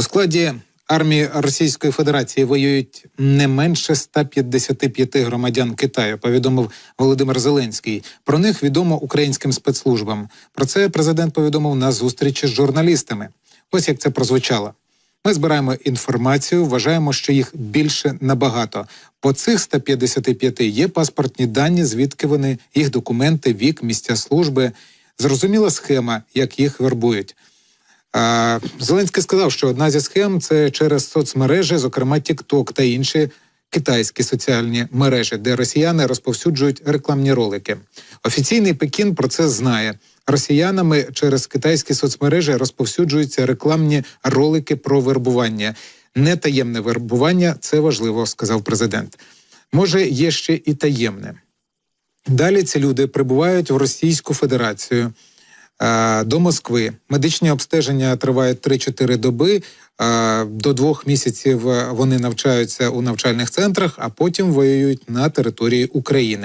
У складі армії Російської Федерації воюють не менше 155 громадян Китаю. Повідомив Володимир Зеленський. Про них відомо українським спецслужбам. Про це президент повідомив на зустрічі з журналістами. Ось як це прозвучало. Ми збираємо інформацію, вважаємо, що їх більше набагато. По цих 155 є паспортні дані, звідки вони, їх документи, вік, місця служби. Зрозуміла схема, як їх вербують. Зеленський сказав, що одна зі схем це через соцмережі, зокрема TikTok та інші китайські соціальні мережі, де росіяни розповсюджують рекламні ролики. Офіційний Пекін про це знає. Росіянами через китайські соцмережі розповсюджуються рекламні ролики про вербування. Не таємне вербування це важливо, сказав президент. Може, є ще і таємне. Далі ці люди прибувають в Російську Федерацію до Москви. Медичні обстеження тривають 3-4 доби. До двох місяців е, вони навчаються у навчальних центрах, а потім воюють на території України.